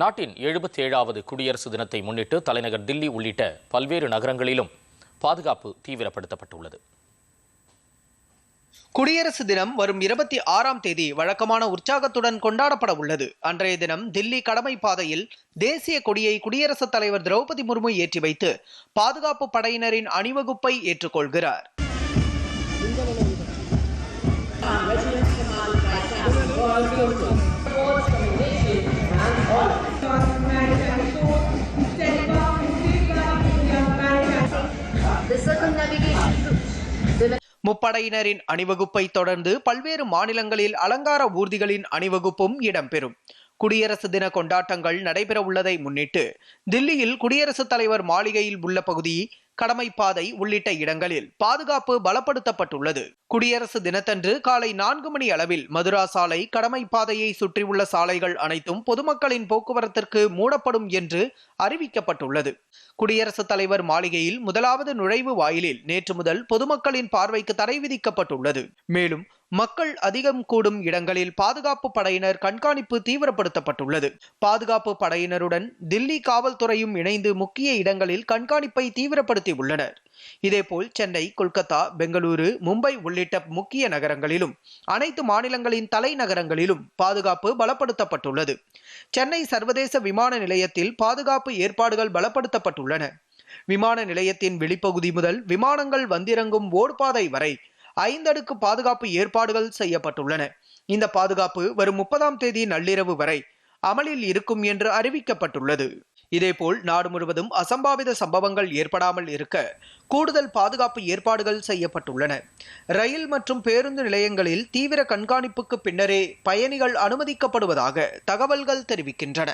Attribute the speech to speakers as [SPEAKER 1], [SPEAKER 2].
[SPEAKER 1] நாட்டின் எழுபத்தி ஏழாவது குடியரசு தினத்தை முன்னிட்டு தலைநகர் தில்லி உள்ளிட்ட பல்வேறு நகரங்களிலும் பாதுகாப்பு தீவிரப்படுத்தப்பட்டுள்ளது.
[SPEAKER 2] குடியரசு தினம் வரும் இருபத்தி ஆறாம் தேதி வழக்கமான உற்சாகத்துடன் கொண்டாடப்பட உள்ளது. அன்றைய தினம் தில்லி கடமை பாதையில் தேசிய கொடியை குடியரசுத் தலைவர் திரௌபதி முர்மு ஏற்றி வைத்து பாதுகாப்பு படையினரின் அணிவகுப்பை ஏற்றுக்கொள்கிறார். முப்படையினரின் அணிவகுப்பை தொடர்ந்து பல்வேறு மாநிலங்களில் அலங்கார ஊர்திகளின் அணிவகுப்பும் இடம்பெறும். குடியரசு தின கொண்டாட்டங்கள் நடைபெற உள்ளதை முன்னிட்டு தில்லியில் குடியரசுத் தலைவர் மாளிகையில் உள்ள பகுதி கடமைப்பாதை உள்ளிட்ட இடங்களில் பாதுகாப்பு பலப்படுத்தப்பட்டுள்ளது. குடியரசு தினத்தன்று காலை நான்கு மணி அளவில் மதுரா சாலை கடமைப்பாதையை சுற்றியுள்ள சாலைகள் அனைத்தும் பொதுமக்களின் போக்குவரத்திற்கு மூடப்படும் என்று அறிவிக்கப்பட்டுள்ளது. குடியரசுத் தலைவர் மாளிகையில் முதலாவது நுழைவு வாயிலில் நேற்று முதல் பொதுமக்களின் பார்வைக்கு தடை விதிக்கப்பட்டுள்ளது. மேலும் மக்கள் அதிகம் கூடும் இடங்களில் பாதுகாப்பு படையினர் கண்காணிப்பு தீவிரப்படுத்தப்பட்டுள்ளது. பாதுகாப்பு படையினருடன் தில்லி காவல்துறையும் இணைந்து முக்கிய இடங்களில் கண்காணிப்பை தீவிரப்படுத்தி உள்ளனர் இதேபோல் சென்னை கொல்கத்தா பெங்களூரு மும்பை உள்ளிட்ட முக்கிய நகரங்களிலும் அனைத்து மாநிலங்களின் தலைநகரங்களிலும் பாதுகாப்பு பலப்படுத்தப்பட்டுள்ளது. சென்னை சர்வதேச விமான நிலையத்தில் பாதுகாப்பு ஏற்பாடுகள் பலப்படுத்தப்பட்டுள்ளன. விமான நிலையத்தின் வெளிப்பகுதி முதல் விமானங்கள் வந்திறங்கும் ஓடுபாதை வரை ஐந்தடுக்கு பாதுகாப்பு ஏற்பாடுகள் செய்யப்பட்டுள்ளன. இந்த பாதுகாப்பு வரும் முப்பதாம் தேதி நள்ளிரவு வரை அமலில் இருக்கும் என்று அறிவிக்கப்பட்டுள்ளது. இதேபோல் நாடு முழுவதும் அசம்பாவித சம்பவங்கள் ஏற்படாமல் இருக்க கூடுதல் பாதுகாப்பு ஏற்பாடுகள் செய்யப்பட்டுள்ளன. ரயில் மற்றும் பேருந்து நிலையங்களில் தீவிர கண்காணிப்புக்கு பின்னரே பயணிகள் அனுமதிக்கப்படுவதாக தகவல்கள் தெரிவிக்கின்றன.